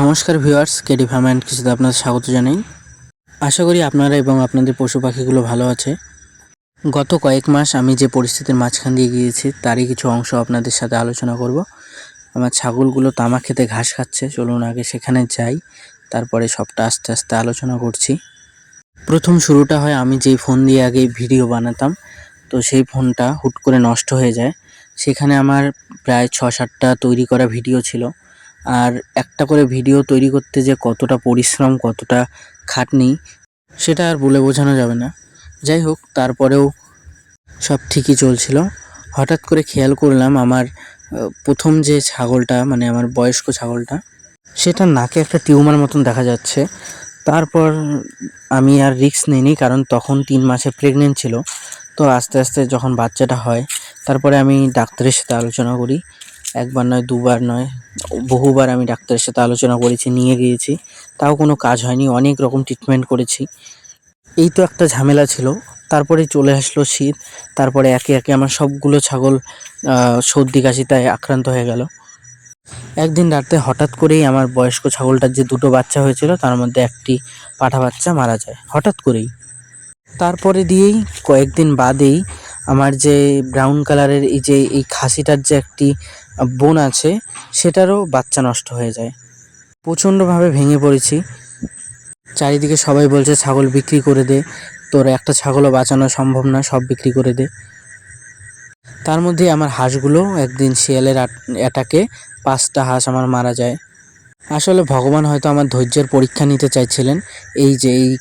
নমস্কার viewers KD farm and কৃষিতে আপনাদের স্বাগত জানাই। আশা করি আপনারা এবং আপনাদের পশু পাখিগুলো ভালো আছে। গত কয়েক মাস আমি যে পরিস্থিতির মাঝখান দিয়ে গিয়েছি, তারই কিছু অংশ আপনাদের সাথে আলোচনা করব। আমার ছাগলগুলো তামা খেতে ঘাস খাচ্ছে, চলুন আগে সেখানে যাই, তারপরে সবটা আস্তে আস্তে আলোচনা করছি। প্রথম শুরুটা হয়, আমি যেই ফোন দিয়ে আগে ভিডিও বানাতাম, তো সেই ফোনটা হুট করে নষ্ট হয়ে যায়। সেখানে আমার প্রায় ছ সাতটা তৈরি করা ভিডিও ছিল। আর একটা করে ভিডিও তৈরি করতে যে কতটা পরিশ্রম, কতটা খাটনি, সেটা আর বলে বোঝানো যাবে না। যাই হোক, তারপরেও সব ঠিকই চলছিল। হঠাৎ করে খেয়াল করলাম আমার প্রথম যে ছাগলটা মানে আমার বয়স্ক ছাগলটা, সেটা নাকে একটা টিউমার মতন দেখা যাচ্ছে। তারপর আমি আর রিস্ক নিইনি, কারণ তখন তিন মাসে প্রেগনেন্ট ছিল। তো আস্তে আস্তে যখন বাচ্চাটা হয়, তারপরে আমি ডাক্তারের সাথে আলোচনা করি। একবার নয়, দুবার নয়, বহুবার আমি ডাক্তারের সাথে আলোচনা করেছি, নিয়ে গিয়েছি। তাও কোনো কাজ হয়নি, অনেক রকম ট্রিটমেন্ট করেছি। এই তো একটা ঝামেলা ছিল। তারপরে চলে আসলো শীত, তারপরে একে একে আমার সবগুলো ছাগল সর্দি কাশিতায় আক্রান্ত হয়ে গেল। একদিন রাতে হঠাৎ করেই আমার বয়স্ক ছাগলটার যে দুটো বাচ্চা হয়েছিল, তার মধ্যে একটি পাঠা বাচ্চা মারা যায়, হঠাৎ করেই। তারপরে দিয়েই কয়েকদিন বাদেই আমার যে ব্রাউন কালারের এই যে, এই খাসিটার যে একটি বোন আছে, সেটারও বাচ্চা নষ্ট হয়ে যায়। প্রচণ্ডভাবে ভেঙে পড়েছি। চারিদিকে সবাই বলছে, ছাগল বিক্রি করে দে। তোর একটা ছাগলও বাঁচানো সম্ভব না, সব বিক্রি করে দে। তার মধ্যে আমার হাঁসগুলো একদিন শিয়ালের অ্যাটাকে পাঁচটা হাঁস আমার মারা যায়। আসলে ভগবান হয়তো আমার ধৈর্যের পরীক্ষা নিতে চাইছিলেন, এই যে, এই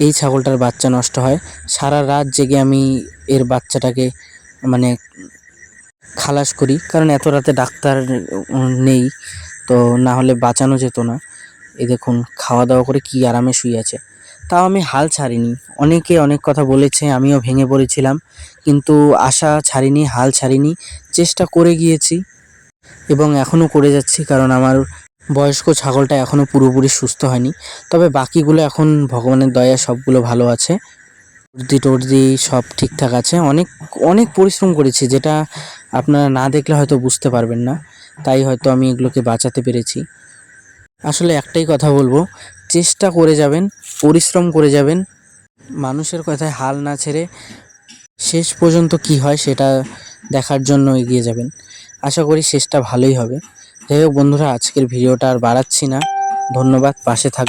এই ছাগলটার বাচ্চা নষ্ট হয়। সারা রাত জেগে আমি এর বাচ্চাটাকে মানে খালাস করি। কারণ এত রাতে ডাক্তার নেই, তো না হলে বাঁচানো যেত না। এ দেখুন খাওয়া দাওয়া করে কি আরামে শুয়ে আছে। তাও আমি হাল ছাড়িনি। অনেকে অনেক কথা বলেছে, আমিও ভেঙে পড়েছিলাম। কিন্তু আশা ছাড়িনি, হাল ছাড়িনি। চেষ্টা করে গিয়েছি এবং এখনও করে যাচ্ছি। কারণ আমার বয়স্ক ছাগলটা এখনও পুরোপুরি সুস্থ হয়নি। তবে বাকিগুলো এখন ভগবানের দয়া, সবগুলো ভালো আছে। টর্দি টর্দি সব ঠিকঠাক আছে। অনেক অনেক পরিশ্রম করেছি যেটা আপনারা না দেখলে হয়তো বুঝতে পারবেন না। তাই হয়তো আমি এগুলোকে বাঁচাতে পেরেছি। আসলে একটাই কথা বলব, চেষ্টা করে যাবেন, পরিশ্রম করে যাবেন। মানুষের কথায় হাল না ছেড়ে শেষ পর্যন্ত কি হয় সেটা দেখার জন্য এগিয়ে যাবেন। আশা করি শেষটা ভালোই হবে। যাই হোক বন্ধুরা আজকের ভিডিওটা আর বাড়াচ্ছি না। ধন্যবাদ পাশে থাক